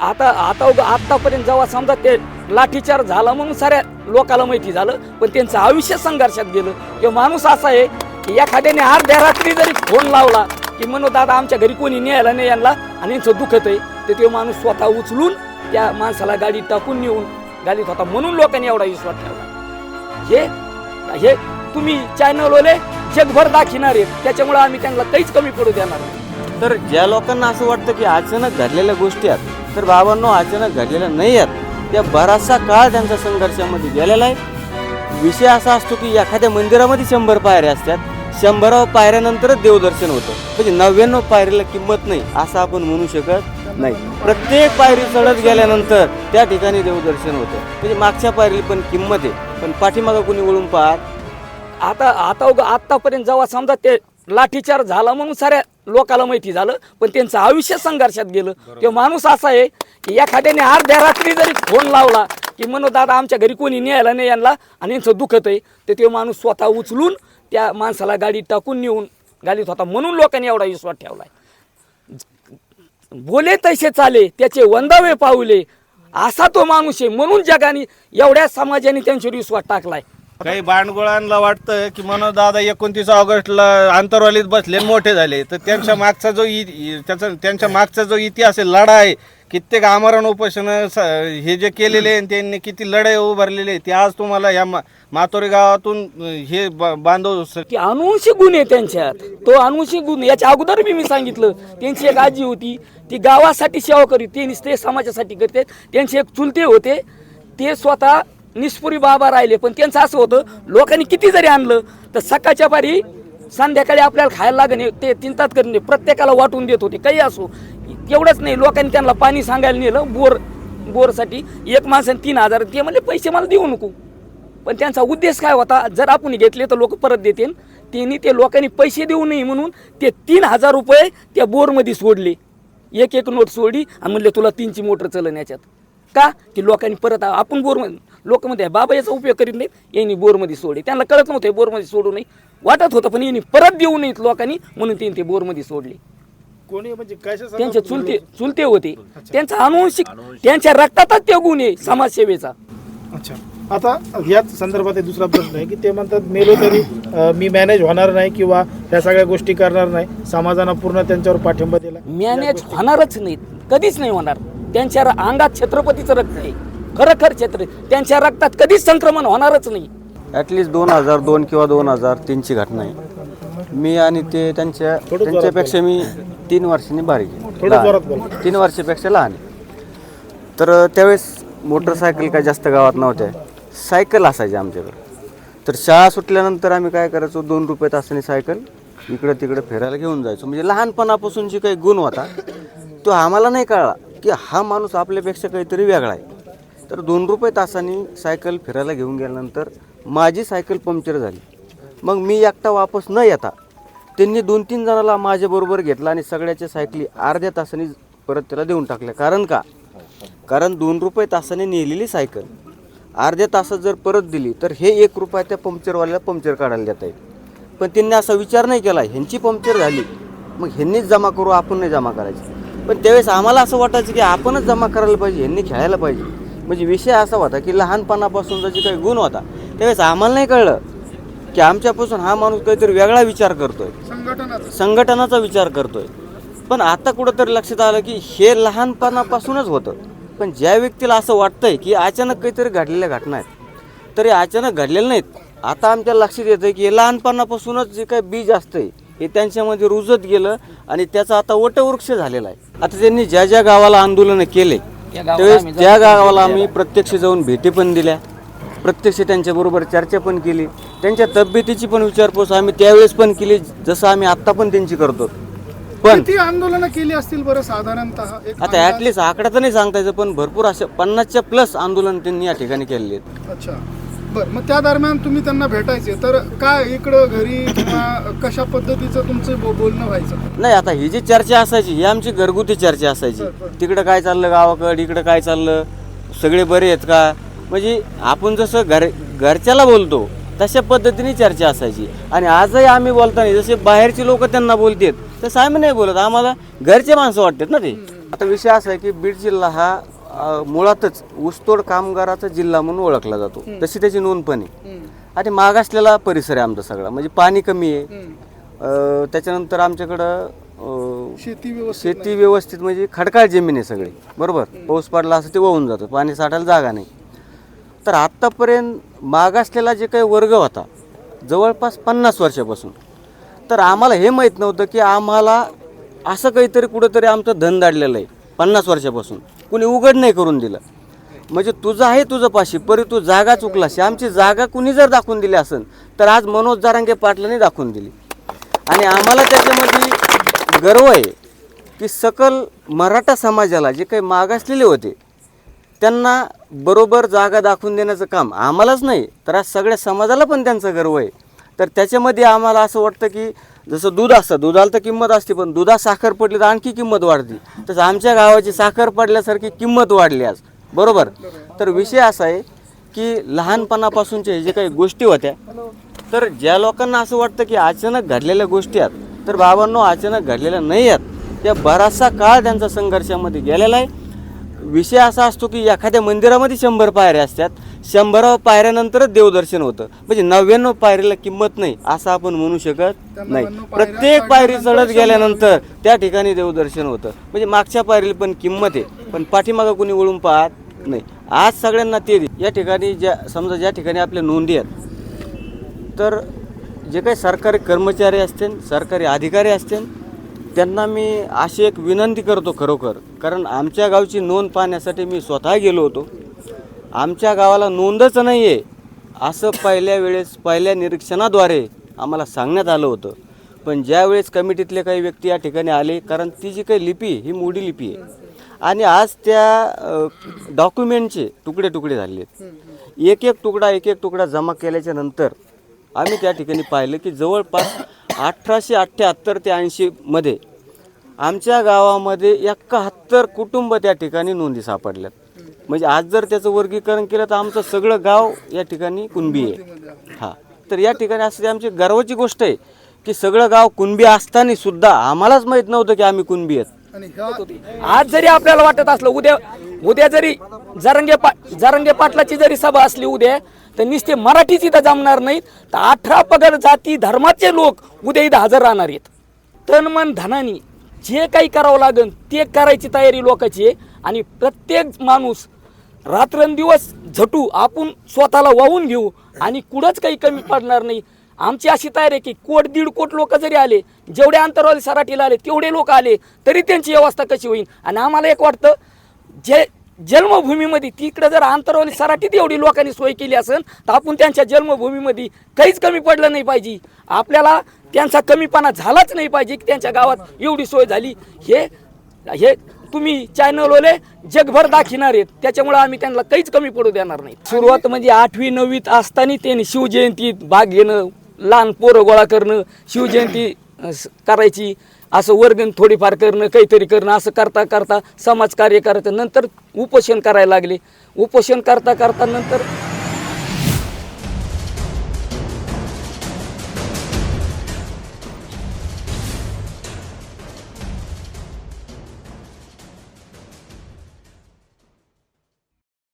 आता आता उगा आतापर्यंत जेव्हा समजा ते लाठीचार झाला म्हणून साऱ्या लोकाला माहिती झालं पण त्यांचं आयुष्य संघर्षात गेलं किंवा माणूस असा आहे की एखाद्याने अर्ध्या रात्री जरी फोन लावला की म्हणून दादा आमच्या घरी कोणी न्यायला नाही यांना आणि यांचं दुखत आहे तर ते माणूस स्वतः उचलून त्या माणसाला गाडी टाकून नेऊन गाडीत होता म्हणून लोकांनी एवढा विश्वास ठेवला. हे हे तुम्ही चॅनलवाले जगभर दाखिणार आहेत. त्याच्यामुळे आम्ही त्यांना काहीच कमी पडू देणार नाही. तर ज्या लोकांना असं वाटतं की अचानक घडलेल्या गोष्टी आहेत तर बाबांनो अचानक घडलेल्या नाही आहेत त्या बराचसा काळ त्यांच्या संघर्षामध्ये गेलेला आहे. विषय असा असतो की एखाद्या मंदिरामध्ये शंभर पायऱ्या असतात शंभराव पायऱ्यानंतरच देवदर्शन होतं. म्हणजे नव्याण्णव पायरीला किंमत नाही असं आपण म्हणू शकत नाही. प्रत्येक पायरी चढत गेल्यानंतर त्या ठिकाणी देवदर्शन होतं. म्हणजे मागच्या पायरीला पण किंमत आहे पण पाठीमागं कोणी वळून पाहत आता आता उगा आतापर्यंत जेव्हा समजा ते लाठीचार झाला म्हणून साऱ्या लोकाला माहिती झालं पण त्यांचं आयुष्य संघर्षात गेलं. किंवा माणूस असा आहे की एखाद्याने अर्ध्या रात्री जरी फोन लावला की म्हणून दादा आमच्या घरी कोणी न्यायला नाही यांना आणि यांचं दुखत आहे तर ते माणूस स्वतः उचलून त्या माणसाला गाडी टाकून नेऊन गाडीत होता म्हणून लोकांनी एवढा विश्वास ठेवलाय. बोले तसे चाले त्याचे वंदावे पावले. असा तो माणूस आहे. म्हणून जगाने एवढ्या समाजाने त्यांच्यावर विश्वास टाकलाय. काही बांडगोळांना वाटतं की मनोज दादा एकोणतीस ऑगस्टला आंतरवालीत बसले आणि मोठे झाले. तर त्यांच्या मागचा जो इ- इ- त्याचा त्यांच्या मागचा जो इतिहास आहे लढा आहे कित्येक आमरण उपोषण हे जे केलेले आहे त्यांनी किती लढाई उभारलेले आहे ते आज तुम्हाला या मा- मातोरी गावातून अं, हे ब- बांधव स- की अनुवंशिक गुण आहे त्यांच्यात. तो अनुवंशिक गुण याच्या अगोदर बी मी सांगितलं त्यांची एक आजी होती ती गावासाठी सेवा करीत ते समाजासाठी करते त्यांचे एक चुलते होते ते स्वतः निष्पुरी बाबा राहिले. पण त्यांचं असं होतं लोकांनी किती जरी आणलं तर सकाळच्या पारी संध्याकाळी आपल्याला खायला लागणे ते चिंतात करणे प्रत्येकाला वाटून देत होते. काही असो एवढंच नाही. लोकांनी त्यांना पाणी सांगायला नेलं बोर बोरसाठी. एक माणसाने तीन हजार ते म्हणले पैसे मला देऊ नको. पण त्यांचा उद्देश काय होता जर आपण घेतले तर लोक परत देतील. त्यांनी ते लोकांनी पैसे देऊ नये म्हणून ते तीन हजार रुपये त्या बोरमध्ये सोडले. एक एक नोट सोडली आणि म्हणले तुला तीनची मोटर चलन याच्यात. का? की लोकांनी परत आपण बोर लोक मध्ये बाबा याचा उपयोग करीत नाहीत यांनी बोरमध्ये सोडले. त्यांना कळत नव्हतं बोरमध्ये सोडू नये. वाटत होतं पण यांनी परत देऊ नयेत लोकांनी म्हणून त्यांनी ते बोरमध्ये सोडले. कोणी म्हणजे कशा त्यांचे चुलते चुलते होते. त्यांचा अनुवंशिक त्यांच्या रक्तातच ते गुण आहे समाजसेवेचा. अच्छा. आता याच संदर्भात दुसरा प्रश्न आहे की ते म्हणतात मेलो तरी अं, मी मॅनेज होणार नाही किंवा ह्या सगळ्या गोष्टी करणार नाही. समाजानं पूर्ण त्यांच्यावर पाठिंबा दिला. मॅनेज होणारच नाहीत. कधीच नाही होणार. त्यांच्या अंगात छत्रपतीचं रक्त आहे. खरं छत्र त्यांच्या रक्तात कधीच संक्रमण होणारच नाही. ॲटलिस्ट दोन हजार दोन किंवा दोन हजार तीनची घटना आहे. मी आणि ते त्यांच्या त्यांच्यापेक्षा मी तीन वर्षांनी बारीक आहे. लहान. तीन वर्षापेक्षा लहान आहे. तर त्यावेळेस मोटरसायकल काय जास्त गावात नव्हत्या. सायकल असायची आमच्याकडं. तर शाळा सुटल्यानंतर आम्ही काय करायचो? दोन रुपये तासाने सायकल इकडं तिकडं फिरायला घेऊन जायचो. म्हणजे लहानपणापासून जी काही गुण होता. तो आम्हाला नाही कळला की हा माणूस आपल्यापेक्षा काहीतरी वेगळा आहे. तर दोन रुपये तासाने सायकल फिरायला घेऊन गेल्यानंतर माझी सायकल पंक्चर झाली. मग मी एकटा वापस न येता त्यांनी दोन तीन जणाला माझ्याबरोबर घेतला आणि सगळ्याच्या सायकली अर्ध्या तासाने परत त्याला देऊन टाकल्या. कारण का? कारण दोन रुपये तासाने नेलेली सायकल अर्ध्या तासात जर परत दिली तर हे एक रुपया त्या पंक्चरवाल्याला पंक्चर काढायला देता येईल. पण त्यांनी असा विचार नाही केला ह्यांची पंक्चर झाली मग ह्यांनीच जमा करू आपण नाही जमा करायची. पण त्यावेळेस आम्हाला असं वाटायचं की आपणच जमा करायला पाहिजे ह्यांनी खेळायला पाहिजे. म्हणजे विषय असा होता की लहानपणापासूनचा जे काही गुण होता त्यावेळेस आम्हाला नाही कळलं की आमच्यापासून हा माणूस काहीतरी वेगळा विचार करतोय. संघटनाचा. विचार करतोय. पण आता कुठंतरी लक्षात आलं की हे लहानपणापासूनच होतं. पण ज्या व्यक्तीला असं वाटतंय की अचानक काहीतरी घडलेल्या घटना आहेत तरी अचानक घडलेल्या नाहीत. आता आमच्या लक्षात येतं की हे लहानपणापासूनच जे काही बीज असतंय हे त्यांच्यामध्ये रुजत गेलं आणि त्याचा आता वटवृक्ष झालेला आहे. आता त्यांनी ज्या ज्या गावाला आंदोलनं केले त्यावेळेस त्या गावाला आम्ही प्रत्यक्ष जाऊन भेटी पण दिल्या. प्रत्यक्ष त्यांच्याबरोबर चर्चा पण केली. त्यांच्या तब्येतीची पण विचारपूस आम्ही त्यावेळेस पण केली जसं आम्ही आत्ता पण त्यांची करतो. पण किती आंदोलनं केली असतील बरं साधारणतः? एक आता अंदाज? ॲटलिस्ट आकडा तर नाही सांगता यायचं पण भरपूर असे पन्नासच्या प्लस आंदोलन त्यांनी या ठिकाणी केलेले आहेत. अच्छा. बर मग त्या दरम्यान तुम्ही त्यांना भेटायचे. तर काय इकडं घरी किंवा कशा पद्धतीचं तुमचं बो- बोलणं व्हायचं? नाही आता ही जी चर्चा असायची ही आमची घरगुती चर्चा असायची. बरं, बरं. तिकडं काय चाललं गावाकडं इकडं काय चाललं? सगळे बरे आहेत का? म्हणजे आपण जसं घर घरच्याला बोलतो तशा पद्धतीने चर्चा असायची. आणि आजही आम्ही बोलताना जसे बाहेरची लोक त्यांना बोलतात तसं आम्ही नाही बोलत. आम्हाला घरचे माणसं वाटतात ना ते. आता विषय असा आहे की बीड जिल्हा हा मुळातच ऊसतोड कामगाराचा जिल्हा म्हणून ओळखला जातो. तशी त्याची नोंद पण आहे. आणि मागासलेला परिसर आहे आमचा सगळा. म्हणजे पाणी कमी आहे. त्याच्यानंतर आमच्याकडं शेती व्यवस्थित शेती व्यवस्थित म्हणजे खडकाळ जमीन आहे सगळी. बरोबर? पाऊस पडला असं ते वाहून जातं. पाणी साठायला जागा नाही. तर आत्तापर्यंत मागासलेला जे काही वर्ग होता जवळपास पन्नास वर्षापासून. तर आम्हाला हे माहीत नव्हतं की आम्हाला असं काहीतरी कुठंतरी आमचं धन दाडलेलं आहे. पन्नास वर्षापासून. कुणी उघड नाही करून दिलं. म्हणजे तुझं आहे तुझं पाशी परी तू जागा चुकलाशी आमची जागा कुणी जर दाखवून दिली असेल तर आज मनोज जारांगे पाटलांनी दाखवून दिली. आणि आम्हाला त्याच्यामध्ये गर्व आहे की सकल मराठा समाजाला जे काही मागासलेले होते त्यांना बरोबर जागा दाखवून देण्याचं काम आम्हालाच नाही तर आज सगळ्या समाजाला पण त्यांचा गर्व आहे. तर त्याच्यामध्ये आम्हाला असं वाटतं की जसं दूध असतं दुधाला तर किंमत असते पण दुधात साखर पडली तर आणखी किंमत वाढते. तसं आमच्या गावाची साखर पडल्यासारखी किंमत वाढली आज. बरोबर? तर विषय असा आहे की लहानपणापासूनच्या जे काही गोष्टी होत्या तर ज्या लोकांना असं वाटतं की अचानक घडलेल्या गोष्टी आहेत तर बाबांनो अचानक घडलेल्या नाही आहेत. त्या बराचसा काळ त्यांचा संघर्षामध्ये गेलेला आहे. विषय असा असतो की एखाद्या मंदिरामध्ये शंभर पायऱ्या असतात शंभराव पायऱ्यानंतरच देवदर्शन होतं. म्हणजे नव्याण्णव पायरीला किंमत नाही असं आपण म्हणू शकत नाही. 99 पायऱ्या प्रत्येक पायरी चढत गेल्यानंतर त्या ठिकाणी देवदर्शन होतं. म्हणजे मागच्या पायरीला पण किंमत आहे पण पाठीमागं कोणी वळून पाहत नाही. आज सगळ्यांना ते या ठिकाणी ज्या समजा ज्या ठिकाणी आपल्या नोंदी आहेत तर जे काही सरकारी कर्मचारी असतील सरकारी अधिकारी असतील त्यांना मी अशी एक विनंती करतो खरोखर. कारण आमच्या गावची नोंद पाहण्यासाठी मी स्वतः गेलो होतो. आमच्या गावाला नोंदच नाही आहे असं पहिल्या वेळेस पहिल्या निरीक्षणाद्वारे आम्हाला सांगण्यात आलं होतं. पण ज्यावेळेस कमिटीतले काही व्यक्ती या ठिकाणी आले कारण ती जी काही लिपी ही मोडी लिपी आहे. आणि आज त्या डॉक्युमेंटचे तुकडे तुकडे झाले आहेत. एक एक तुकडा एक एक तुकडा जमा केल्याच्यानंतर आम्ही त्या ठिकाणी पाहिलं की जवळपास अठराशे अठ्ठ्याहत्तर ते ऐंशीमध्ये आमच्या गावामध्ये एकाहत्तर कुटुंब त्या ठिकाणी नोंदी सापडल्यात. म्हणजे आज जर त्याचं वर्गीकरण केलं तर आमचं सगळं गाव या ठिकाणी कुणबी आहे. हां. तर या ठिकाणी असं आमची गर्वाची गोष्ट आहे की सगळं गाव कुणबी असताना सुद्धा आम्हालाच माहीत नव्हतं की आम्ही कुणबी आहेत. आज जरी आपल्याला वाटत असलं उद्या उद्या जरी जरंगे पा जरंगे पाटलाची जरी सभा असली उद्या तर नुसते मराठीच इथं जमणार नाहीत. तर अठरा पगड जाती धर्माचे लोक उद्या इथं हजर राहणार आहेत. तन मन धनानी जे काही करावं लागेल ते करायची तयारी लोकांची आहे. आणि प्रत्येक माणूस रात्रंदिवस झटू आपण स्वतःला वाहून घेऊ आणि कुठंच काही कमी पडणार नाही. आमची अशी तयारी आहे की कोट दीड कोट लोक जरी आले जेवढे अंतरवाली सराठीला आले तेवढे लोक आले तरी त्यांची व्यवस्था कशी होईल? आणि आम्हाला एक वाटतं जे जन्मभूमीमध्ये तिकडे जर आंतरवाली सराठीत एवढी लोकांनी सोय केली असेल तर आपण त्यांच्या जन्मभूमीमध्ये काहीच कमी पडलं नाही पाहिजे. आपल्याला त्यांचा कमीपणा झालाच नाही पाहिजे की त्यांच्या गावात एवढी सोय झाली. हे हे तुम्ही चॅनलवाले जगभर दाखिणार आहेत. त्याच्यामुळे आम्ही त्यांना काहीच कमी पडू देणार नाही. सुरुवात म्हणजे आठवी नववीत असताना त्यांनी शिवजयंतीत भाग घेणं लहान पोरं गोळा करणं शिवजयंती करायची असं वर्गण थोडीफार करणं काहीतरी करणं असं करता करता समाजकार्य करायचं. नंतर उपोषण करायला लागले. उपोषण करता करता नंतर